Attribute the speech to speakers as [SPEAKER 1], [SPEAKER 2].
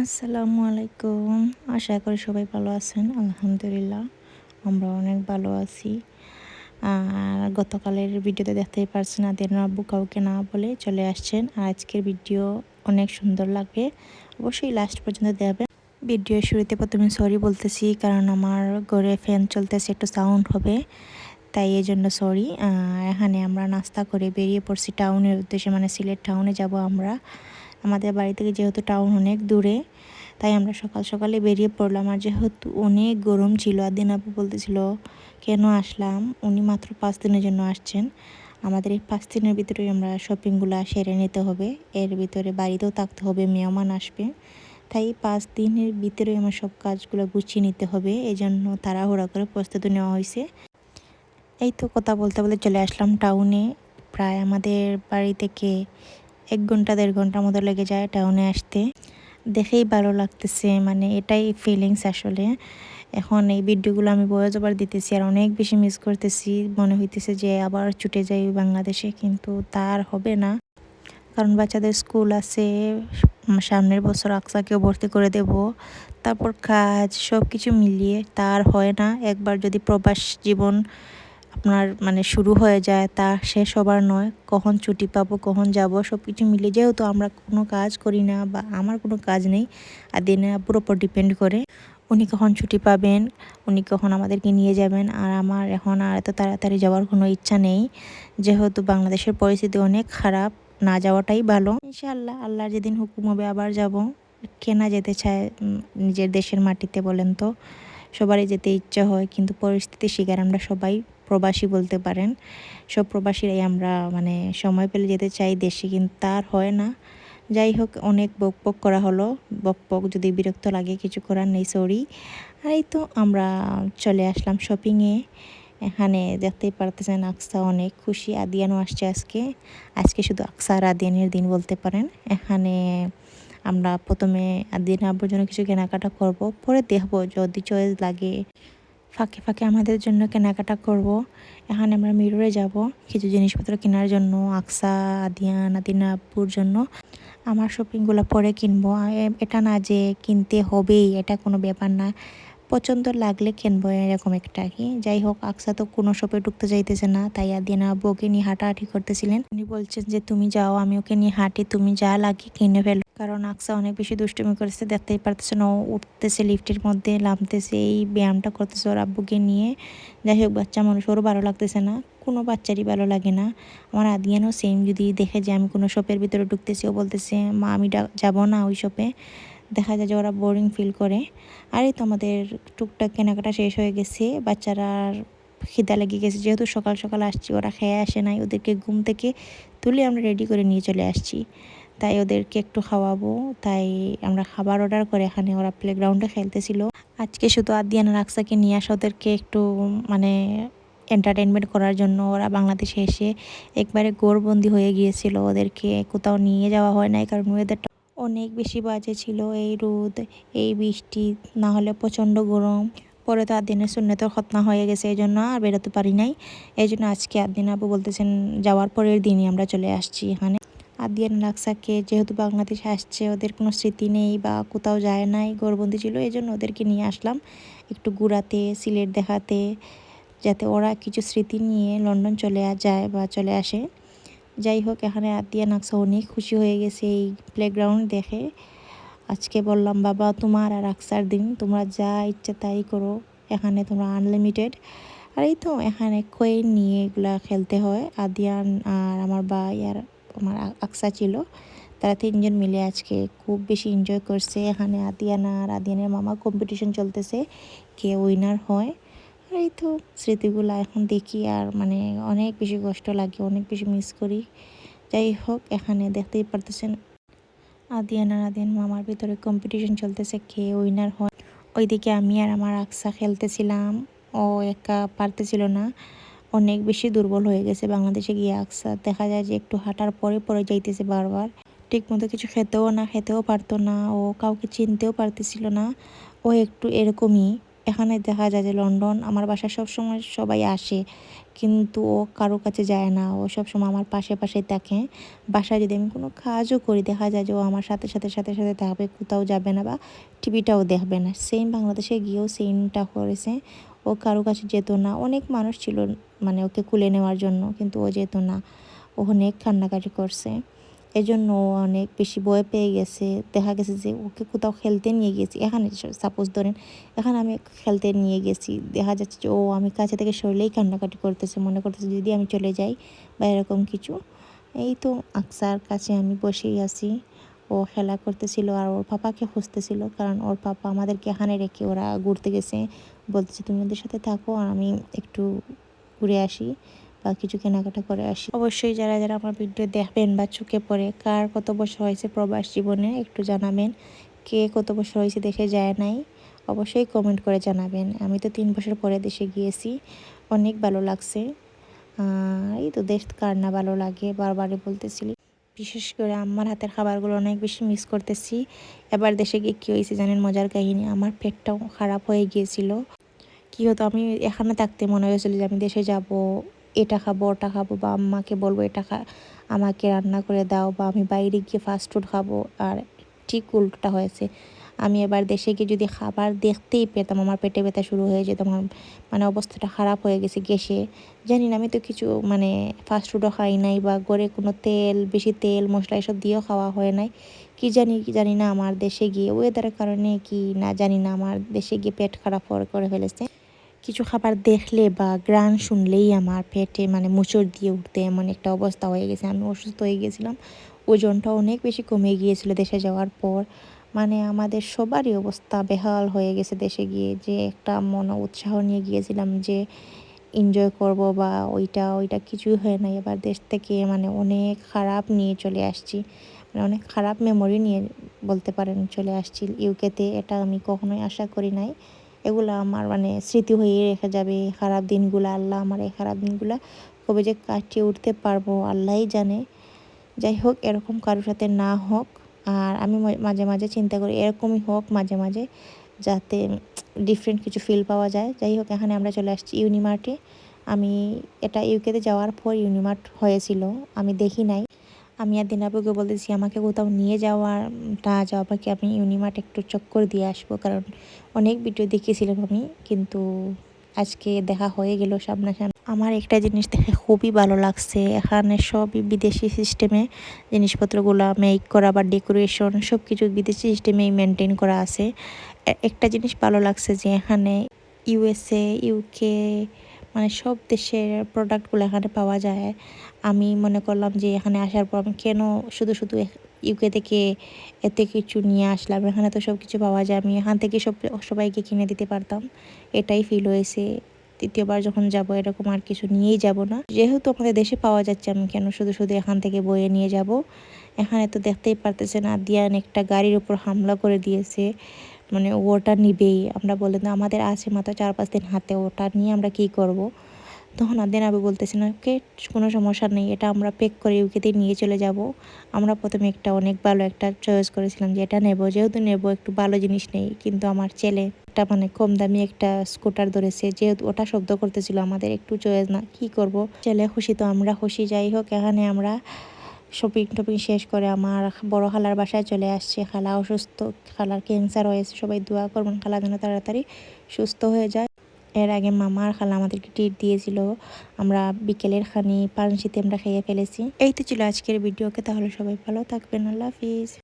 [SPEAKER 1] আসসালামু আলাইকুম। আশা করি সবাই ভালো আছেন। আলহামদুলিল্লাহ আমরা অনেক ভালো আছি। আর গতকালের ভিডিওতে দেখতেই পারছেন আদের আব্বু কাউকে না বলে চলে আসছেন। আর আজকের ভিডিও অনেক সুন্দর লাগবে। অবশ্যই লাস্ট পর্যন্ত দেবেন ভিডিও শুরুতে প্রথমে সরি বলতেছি, কারণ আমার ঘরে ফ্যান চলতেছে, একটু সাউন্ড হবে, তাই এই জন্য সরি এখানে আমরা নাস্তা করে বেরিয়ে পড়ছি টাউনের উদ্দেশ্যে মানে সিলেট টাউনে যাব আমরা। আমাদের বাড়ি থেকে যেহেতু টাউন অনেক দূরে, তাই আমরা সকাল সকালে বেরিয়ে পড়লাম। আর যেহেতু অনেক গরম ছিল, আর দিন আপু বলতেছিল, কেন আসলাম? উনি মাত্র পাঁচ দিনের জন্য আসছেন। আমাদের এই পাঁচ দিনের ভিতরে আমরা শপিংগুলো সেরে নিতে হবে। এর ভিতরে বাড়িতেও থাকতে হবে, মেহমান আসবে। তাই পাঁচ দিনের ভিতরে আমার সব কাজগুলো গুছিয়ে নিতে হবে। এই জন্য তাড়াহুড়া করে প্রস্তুতি নেওয়া হয়েছে। এই তো কথা বলতে বলতে চলে আসলাম টাউনে। প্রায় আমাদের বাড়ি থেকে এক ঘণ্টা, দেড় ঘণ্টার মতো লেগে যায় টাউনে আসতে। দেখেই ভালো লাগতেছে মানে এটাই ফিলিংস আসলে। এখন এই ভিডিওগুলো আমি বয়স আবার দিতেছি আর অনেক বেশি মিস করতেছি। মনে হইতেছে যে আবার ছুটে যাই বাংলাদেশে, কিন্তু তার হবে না। কারণ বাচ্চাদের স্কুল আছে, সামনের বছর আকসাকেও ভর্তি করে দেব। তারপর কাজ সব কিছু মিলিয়ে তার হয় না। একবার যদি প্রবাস জীবন আপনার মানে শুরু হয়ে যায়, তা শেষ হবার নয়। কখন ছুটি পাবো, কখন যাব সব কিছু মিলে যেহেতু আমরা কোনো কাজ করি না বা আমার কোনো কাজ নেই, আর দিনে পুরো ওপর ডিপেন্ড করে, উনি কখন ছুটি পাবেন, উনি কখন আমাদেরকে নিয়ে যাবেন, আর আমার এখন আর এত তাড়াতাড়ি যাওয়ার কোনো ইচ্ছা নেই। যেহেতু বাংলাদেশের পরিস্থিতি অনেক খারাপ, না যাওয়াটাই ভালো। ইনশাআল্লাহ আল্লাহর যেদিন হুকুম হবে আবার যাব। কেনা যেতে চায় নিজের দেশের মাটিতে বলেন তো। সবারই যেতে ইচ্ছা হয়, কিন্তু পরিস্থিতির শিকার আমরা সবাই প্রবাসী বলতে পারেন। সব প্রবাসীরাই আমরা মানে সময় পেলে যেতে চাই, দেশে কিন্তু তার হয় না। যাই হোক, অনেক বক বক করা হলো। বক বক যদি বিরক্ত লাগে কিছু করার নেই সরি আর এই তো আমরা চলে আসলাম শপিংয়ে এখানে দেখতেই পারতেছেন আকসা অনেক খুশি। আদিয়ানও আসছে আজকে। আজকে শুধু আকসা আর আদিয়ানের দিন বলতে পারেন। এখানে আমরা প্রথমে আদিয়ান আব্বুর জন্য কিছু কেনাকাটা করব। পরে দেখব যদি চয়েস লাগে। ফাঁকে ফাঁকে আমাদের জন্য কেনাকাটা করব। এখানে আমরা মিররে যাব কিছু জিনিসপত্র কেনার জন্য, আকসা, আদিয়ান আদিনা জন্য। আমার শপিংগুলো পরে কিনবো। এটা না যে কিনতে হবেই, এটা কোনো ব্যাপার না। পছন্দ লাগলে কিনবো এরকম একটা কি। যাই হোক, আকসা তো কোনো শপে ঢুকতে চাইতেছে না, তাই আদিনা ওকে নিয়ে হাঁটাহাঁটি করতেছিলেন। উনি বলছেন যে, তুমি যাও, আমি ওকে নিয়ে হাঁটি, তুমি যা লাগে কিনে ফেলো। কারণ আকসা অনেক বেশি দুষ্টুমি করেছে, দেখতেই পারতেছে না, ও উঠতেছে লিফটের মধ্যে, নামতেছে, এই ব্যায়ামটা করতেছে ওর আব্বুকে নিয়ে। যাই হোক, বাচ্চা মানুষ, ওরও ভালো লাগতেছে না, কোনো বাচ্চারই ভালো লাগে না। আমার আদিয়ানও সেম যদি দেখে যে আমি কোনো শপের ভিতরে ঢুকতেছি, ও বলতেছে, মা, আমি যাব না ওই শপে দেখা যায় যে ওরা বোরিং ফিল করে। আর এই তো আমাদের টুকটাক কেনাকাটা শেষ হয়ে গেছে, বাচ্চারা খিদা লেগে গেছে, যেহেতু সকাল সকাল আসছি, ওরা খেয়ে আসে নাই, ওদেরকে ঘুম থেকে তুলে আমরা রেডি করে নিয়ে চলে আসছি। তাই ওদেরকে একটু খাওয়াবো। তাই আমরা খাবার অর্ডার করে এখানে ওরা প্লেগ্রাউন্ডে খেলতেছিল। আজকে শুধু আদিয়ান রাক্সাকে নিয়ে আসা ওদেরকে একটু মানে এন্টারটেনমেন্ট করার জন্য। ওরা বাংলাদেশে এসে একবারে গোরবন্দি হয়ে গিয়েছিল। ওদেরকে কোথাও নিয়ে যাওয়া হয় নাই কারণ ওদেরটা অনেক বেশি বাজে ছিল। এই রোদ, এই বৃষ্টি, না হলে প্রচণ্ড গরম। পরে তো আদিনের শূন্যতেও খতনা হয়ে গেছে, এই জন্য আর বেরোতে পারি নাই। এই জন্য আজকে আদিন আবু বলতেছেন, যাওয়ার পরের দিনই আমরা চলে আসছি এখানে। আদিয়ান লাক্সাকে যেহেতু বাংলাদেশে আসছে, ওদের কোনো স্মৃতি নেই বা কোথাও যায় নাই গরবন্দি ছিল এই জন্য ওদেরকে নিয়ে আসলাম। একটু ঘুরাতে, সিলেট দেখাতে, যাতে ওরা কিছু স্মৃতি নিয়ে লন্ডন চলে যায় বা চলে আসে। যাই হোক, এখানে আদিয়া নাকসা অনেক খুশি হয়ে গেছে এই প্লেগ্রাউন্ড দেখে। আজকে বললাম, বাবা, তোমার আর আকসার দিন, তোমরা যা ইচ্ছা তাই করো, এখানে তোমরা আনলিমিটেড আর এই তো, এখানে কয়েন নিয়ে এগুলা খেলতে হয়, আদিয়ান আর আমার ভাই আর আমার আকসা ছিল। তারা তিনজন মিলে আজকে খুব বেশি এনজয় করছে। এখানে আদিয়ানা আর আদিয়ানের মামা কম্পিটিশন চলতেছে, কে উইনার হয়। আর এই তো স্মৃতিগুলো এখন দেখি আর মানে অনেক বেশি কষ্ট লাগে, অনেক বেশি মিস করি। যাই হোক, এখানে দেখতেই পারতেছেন আদিয়ান আর আদিয়ান মামার ভিতরে কম্পিটিশন চলতেছে, কে উইনার হয়। ওইদিকে আমি আর আমার আকসা খেলতেছিলাম। ও একা পারতেছিল না। অনেক বেশি দুর্বল হয়ে গেছে। বাংলাদেশে গিয়ে আকসা দেখা যায় যে একটু হাঁটার পরে পরে যাইতেছে বারবার। ঠিক মতো কিছু খেতেও না, খেতেও পারতো না ও কাউকে চিনতেও পারতেছিল না। ও একটু এরকমই এখানে দেখা যায় যে লন্ডন আমার বাসায় সবসময় সবাই আসে, কিন্তু ও কারও কাছে যায় না। ও সবসময় আমার পাশে পাশে থাকে। বাসায় যদি আমি কোনো কাজও করি, দেখা যায় যে ও আমার সাথে সাথে সাথে সাথে থাকবে, কোথাও যাবে না বা টিভিটাও দেখবে না। সেম বাংলাদেশে গিয়েও সেমটা করেছে। ও কারও কাছে যেত না। অনেক মানুষ ছিল মানে ওকে কুলে নেওয়ার জন্য, কিন্তু ও যেত না। ও অনেক কান্নাকাটি করছে। এজন্য অনেক বেশি ভয় পেয়ে গেছে। দেখা গেছে যে ওকে কোথাও খেলতে নিয়ে গেছি। এখানে সাপোজ ধরেন, এখানে আমি খেলতে নিয়ে গেছি। দেখা যাচ্ছে যে ও আমি কাছে থেকে সরলেই কান্নাকাটি করতেছে, মনে করতেছে যদি আমি চলে যাই বা এরকম কিছু। এই তো আকসার কাছে আমি বসেই আছি। ও খেলা করতেছিল আর ওর পাপাকে খুঁজতেছিল কারণ ওর পাপা আমাদেরকে এখানে রেখে ওরা ঘুরতে গেছে। বলতেছে, তুমি ওদের সাথে থাকো আর আমি একটু ঘুরে আসি। বা কিছু কেনাকাটা করে আসি। অবশ্যই যারা যারা আমার ভিডিও দেখবেন বা চোখে পড়ে, কার কত বছর হয়েছে প্রবাস জীবনে একটু জানাবেন। কে কত বছর হয়েছে দেখে যায় নাই, অবশ্যই কমেন্ট করে জানাবেন। আমি তো তিন বছর পরে দেশে গিয়েছি, অনেক ভালো লাগছে। এই তো দেশ কার না ভালো লাগে, বারবারই বলতেছিলি। বিশেষ করে আমার হাতের খাবারগুলো অনেক বেশি মিস করতেছি। এবার দেশে গিয়ে কী হয়েছে জানেন মজার কাহিনী, আমার পেটটাও খারাপ হয়ে গিয়েছিল। কী হতো, আমি এখানে থাকতে মনে হয়েছিল যে আমি দেশে যাব এটা খাব, ওটা খাব বা আম্মাকে বলব, এটা খা, আমাকে রান্না করে দাও বা আমি বাইরে গিয়ে ফাস্ট ফুড খাব। আর ঠিক উল্টোটা হয়েছে। আমি এবার দেশে গিয়ে যদি খাবার দেখতেই পেতাম, আমার পেটে ব্যথা শুরু হয়ে যেত, আমার মানে অবস্থাটা খারাপ হয়ে গেছে গ্যাসে। জানি না, আমি তো কিছু মানে ফাস্ট ফুডও খাই নাই বা গড়ে কোনো তেল, বেশি তেল, মশলা এসব দিয়েও খাওয়া হয় নাই। কি জানি কি জানি না, আমার দেশে গিয়ে ওয়েদারের কারণে কি না জানি না, আমার দেশে গিয়ে পেট খারাপ করে ফেলেছে। কিছু খাবার দেখলে বা গ্রান শুনলেই আমার পেটে মানে মুচড় দিয়ে উঠতে এমন একটা অবস্থা হয়ে গেছে। আমি অসুস্থ হয়ে গেছিলাম। ওজনটা অনেক বেশি কমে গিয়েছিল দেশে যাওয়ার পর। মানে আমাদের সবারই অবস্থা বেহাল হয়ে গেছে দেশে গিয়ে। যে একটা মন উৎসাহ নিয়ে গিয়েছিলাম যে এনজয় করব বা ওইটা ওইটা কিছুই হয় না এবার দেশ থেকে মানে অনেক খারাপ নিয়ে চলে আসছি। মানে অনেক খারাপ মেমোরি নিয়ে বলতে পারেন চলে আসছি ইউকেতে। এটা আমি কখনোই আশা করি নাই। এগুলো আমার মানে স্মৃতি হয়ে রেখে যাবে খারাপ দিনগুলো, আল্লাহ আমার এই খারাপ দিনগুলো কবে যে কাটিয়ে উঠতে পারব, আল্লাহই জানে। যাই হোক, এরকম কারোর সাথে না হোক, আর আমি মাঝে মাঝে চিন্তা করি এরকমই হোক মাঝে মাঝে, যাতে ডিফারেন্ট কিছু ফিল পাওয়া যায়। যাই হোক, এখানে আমরা চলে আসছি ইউনিমার্টে। আমি এটা ইউকেতে যাওয়ার পর ইউনিমার্ট হয়েছিল, আমি দেখি নাই। আমি আর দিনাবুকে বলতেছি আমাকে কোথাও নিয়ে যাওয়ার না যাওয়া কি আমি ইউনিমার্ট একটু চক্কর দিয়ে আসব? কারণ অনেক ভিডিও দেখিয়েছিলাম আমি, কিন্তু আজকে দেখা হয়ে গেল সামনাসামনি। আমার একটা জিনিস দেখে খুবই ভালো লাগছে। এখানে সবই বিদেশি সিস্টেমে জিনিসপত্রগুলো মেক করা বা ডেকোরেশন সব কিছু বিদেশি সিস্টেমেই মেনটেন করা আছে। একটা জিনিস ভালো লাগছে যে এখানে ইউএসএ ইউকে মানে সব দেশের প্রোডাক্টগুলো এখানে পাওয়া যায়। আমি মনে করলাম যে এখানে আসার পর আমি কেন শুধু শুধু ইউকে থেকে এতে কিছু নিয়ে আসলাম? এখানে তো সব কিছু পাওয়া যায়। আমি এখান থেকে সব, সবাইকে কিনে দিতে পারতাম। এটাই ফিল হয়েছে। দ্বিতীয়বার যখন যাব এরকম আর কিছু নিয়েই যাব না। যেহেতু আমাদের দেশে পাওয়া যাচ্ছে, আমি কেন শুধু শুধু এখান থেকে বয়ে নিয়ে যাব? এখানে তো দেখতেই পারতেছে না আদিয়ান একটা গাড়ির উপর হামলা করে দিয়েছে। মানে ওটা নিবেই। আমরা বললাম আমাদের আছে মাত্র চার পাঁচ দিন হাতে, ওটা নিয়ে আমরা কি করব। তখন আদিন আবু বলতেছেন ওকে কোনো সমস্যা নেই, এটা আমরা পেক করে ইউকেতে নিয়ে চলে যাব। আমরা প্রথমে একটা অনেক ভালো একটা চয়েস করেছিলাম যে, এটা নেব, যেহেতু নেব, একটু ভালো জিনিস নেই। কিন্তু আমার ছেলে একটা মানে কম দামি একটা স্কুটার ধরেছে, যেহেতু ওটা শব্দ করতেছিল আমাদের, একটু চয়েস না, কি করব? ছেলে খুশি তো আমরা খুশি, যাই হোক, এখানে আমরা শপিং টপিং শেষ করে আমার বড় খালার বাসায় চলে আসছে। খালা অসুস্থ, খালার ক্যান্সার হয়েছে, সবাই দোয়া করবেন খালা যেন তাড়াতাড়ি সুস্থ হয়ে যায়। এর আগে মামা আর খালা আমাদেরকে ট্রিট দিয়েছিল। আমরা বিকেলের খানি পানশিতে আমরা খেয়ে ফেলেছি। এই তো ছিল আজকের ভিডিওকে তাহলে সবাই ভালো থাকবেন, আল্লাহ হাফিজ।